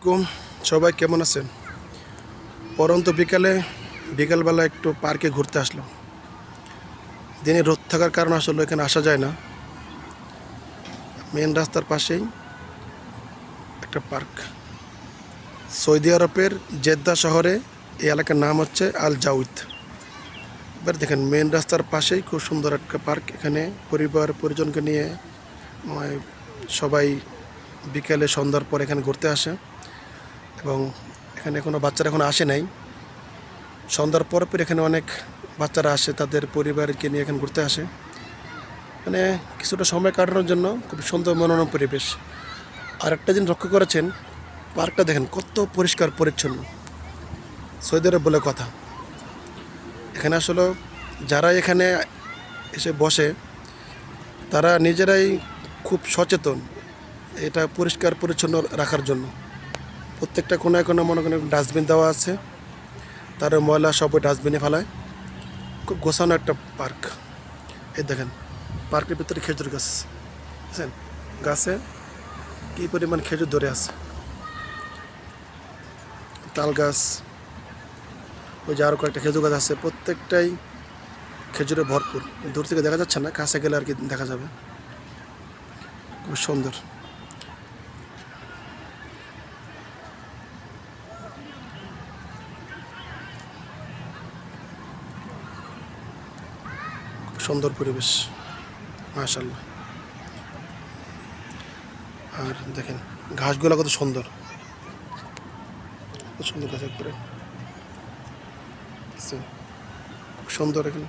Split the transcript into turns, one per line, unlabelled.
আলাইকুম। সবাই কেমন আছেন? পরন্ত বিকালে, বিকালবেলা একটু পার্কে ঘুরতে আসলাম। দিনে রোদ থাকার কারণে আসলে এখানে আসা যায় না। মেন রাস্তার পাশেই একটা পার্ক। সৌদি আরবের জেদ্দা শহরে এই এলাকার নাম হচ্ছে আল জাউদ এবার দেখেন মেন রাস্তার পাশেই খুব সুন্দর একটা পার্ক। এখানে পরিবার, পরিজনকে নিয়ে সবাই বিকেলে সন্ধ্যার পর এখানে ঘুরতে আসে। এবং এখানে কোনো বাচ্চারা এখন আসে নাই। সন্ধ্যার পর পর এখানে অনেক বাচ্চারা আসে, তাদের পরিবারকে নিয়ে এখানে ঘুরতে আসে। মানে কিছুটা সময় কাটানোর জন্য খুব সুন্দর মনোরম পরিবেশ। আর একটা জিনিস লক্ষ্য করেছেন, পার্কটা দেখেন কত পরিষ্কার, পরিচ্ছন্ন। সৌদি বলে কথা। এখানে আসলে যারা এখানে এসে বসে, তারা নিজেরাই খুব সচেতন। এটা পরিষ্কার, পরিচ্ছন্ন রাখার জন্য। প্রত্যেকটা কোনায় কোনায় মনে করেন ডাস্টবিন দেওয়া আছে। তার ময়লা সব ওই ডাস্টবিনে ফেলায়। খুব গোছানো একটা পার্ক। এই দেখেন, পার্কের ভিতরে খেজুর গাছ। বুঝছেন? গাছে কী পরিমাণ খেজুর ধরে আছে? তাল গাছ। ওই যে আরও কয়েকটা খেজুর গাছ আছে। প্রত্যেকটাই খেজুরে ভরপুর। দূর থেকে দেখা যাচ্ছে না, কাছে গেলে আর কি দেখা যাবে। খুব সুন্দর। সুন্দর পরিবেশ মাশাল্লাহ আর দেখেন ঘাসগুলো কত সুন্দর। কত সুন্দর গাছ একবারে। সুন্দর এখানে।